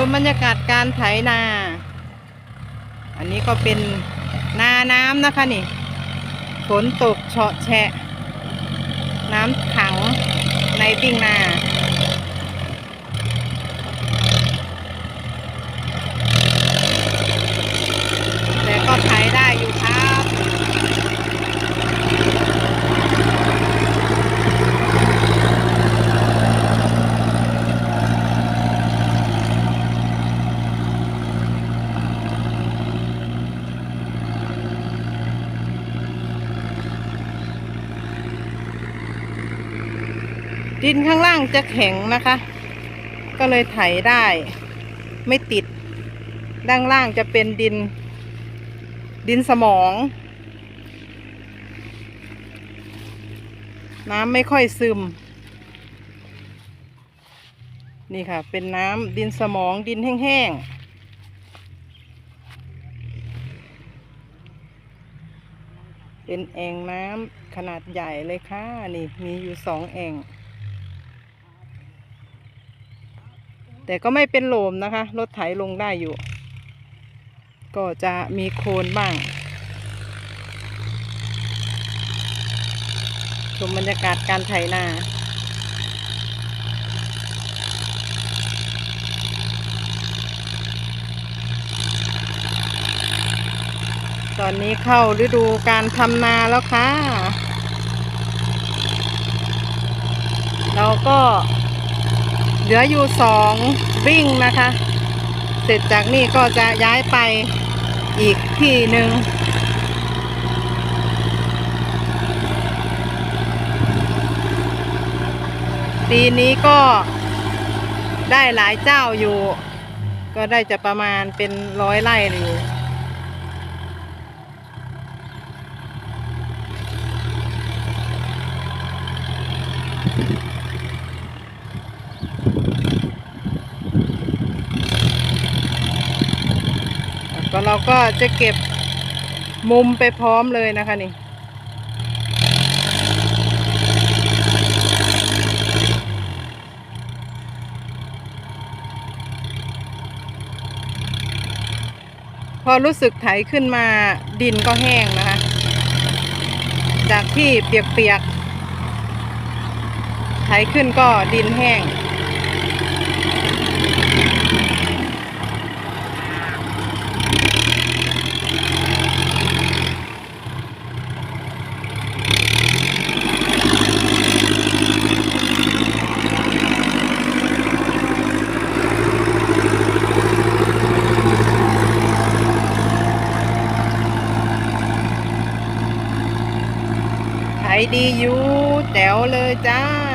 ชมบรรยากาศการไถนา อันนี้ก็เป็นนาน้ำนะคะนี่ ฝนตกเฉาะแฉะ น้ำขังในปิ้งนาแต่ก็ไถได้อยู่ครับ ดินข้างล่างจะแข็งนะคะ ก็เลยไถได้ ไม่ติด ด้านล่างจะเป็นดิน ดินสมอง น้ำไม่ค่อยซึม นี่ค่ะ เป็นน้ำดินสมองดินแห้งๆเป็นแอ่งน้ำขนาดใหญ่เลยค่ะ นี่มีอยู่สองแอ่ง แต่ก็ไม่เป็นโลมนะคะ รถไถลงได้อยู่ ก็จะมีโคลนบ้าง ชมบรรยากาศการไถนาตอนนี้เข้าฤดูการทำนาแล้วค่ะ เราก็ เหลืออยู่สองวิ่งนะคะ เสร็จจากนี่ก็จะย้ายไปอีกที่หนึ่งปีนี้ก็ได้หลายเจ้าอยู่ ก็ได้จะประมาณเป็นร้อยไร่อยู่ ก็เราก็จะเก็บมุมไปพร้อมเลยนะคะนี่ พอรู้สึกไถขึ้นมาดินก็แห้งนะคะ จากที่เปียกๆไถขึ้นก็ดินแห้ง ดีอยู่แจ๋วเลยจ้า